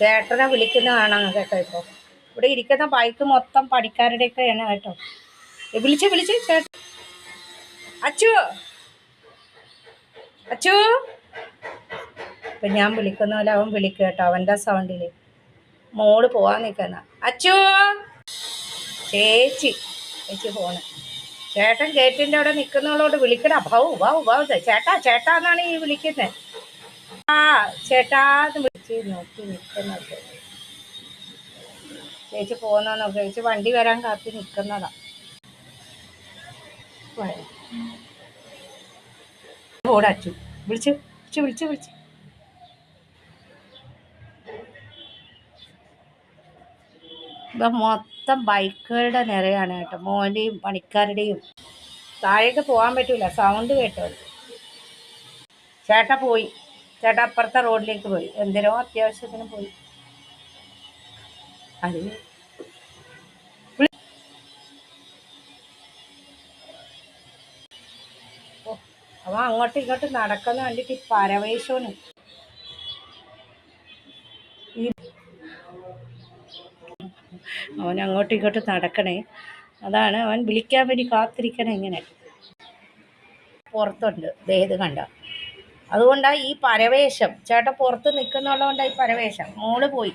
ചേട്ടനെ വിളിക്കുന്ന കാണാം കേട്ടോ ഇപ്പോൾ ഇവിടെ ഇരിക്കുന്ന ബൈക്ക് മൊത്തം പണിക്കാരുടെയൊക്കെയാണ് കേട്ടോ. വിളിച്ച് വിളിച്ച് ചേട്ടൻ. അച്ചു. അച്ചു. ഇപ്പം ഞാൻ വിളിക്കുന്ന പോലെ അവൻ വിളിക്കും കേട്ടോ അവന്റെ സൗണ്ടിൽ മോൾ പോവാൻ നിൽക്കുന്ന. അച്ചു. ചേച്ചി. ചേച്ചി പോണ്. ചേട്ടൻ ഗേറ്റിന്റെ അവിടെ നിൽക്കുന്നവളോട് വിളിക്കണം ഭൗ ഭൗ ഭൗ ചേട്ടാ ചേട്ടാ എന്നാണ് ഈ വിളിക്കുന്നത് ആ ചേട്ടാന്ന് വിളിച്ച് നോക്കി നിൽക്കുന്നത് ചേച്ചി പോകുന്ന ചേച്ചി വണ്ടി വരാൻ കാത്തി നിൽക്കുന്നതാ ഓടച്ചു വിളിച്ച് വിളിച്ച് വിളിച്ചു വിളിച്ചു. ഇപ്പം മൊത്തം ബൈക്കുകളുടെ നിറയാണ് കേട്ടോ. മോന്റെയും പണിക്കാരുടെയും. താഴേക്ക് പോകാൻ പറ്റൂല. സൗണ്ട് കേട്ടോ ചേട്ട പോയി. ചേട്ട അപ്പുറത്തെ റോഡിലേക്ക് പോയി. എന്തിനോ അത്യാവശ്യത്തിന് പോയി. അത് അവൻ അങ്ങോട്ടും ഇങ്ങോട്ടും നടക്കുന്ന കണ്ടിട്ട് ഈ പരവേശമാണ് ഈ അവൻ അങ്ങോട്ടും ഇങ്ങോട്ടും നടക്കണേ. അതാണ് അവൻ വിളിക്കാൻ വേണ്ടി കാത്തിരിക്കണേ ഇങ്ങനെ. പുറത്തുണ്ട്. ദേഹത് കണ്ട? അതുകൊണ്ടാണ് ഈ പരവേഷം ചേട്ടൻ പുറത്ത് നിൽക്കുന്നുള്ളതുകൊണ്ടാണ് ഈ പരവേഷം മോൾ പോയി.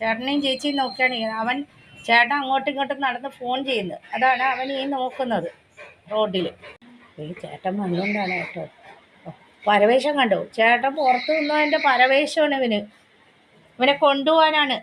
ചേട്ടനെയും ചേച്ചിയും ചെയ്യുന്നത് അവൻ ചേട്ടൻ അങ്ങോട്ടും ഇങ്ങോട്ടും നടന്ന് ഫോൺ ചെയ്യുന്നത് അതാണ് അവൻ ഈ നോക്കുന്നത് റോഡിൽ ഈ ചേട്ടൻ വന്നുകൊണ്ടാണ് കേട്ടോ. പരവേഷം കണ്ടോ. ചേട്ടൻ പുറത്ത് നിന്നതിന്റെ പരവേശമാണ് ഇവന്. ഇവനെ കൊണ്ടുപോകാനാണ്.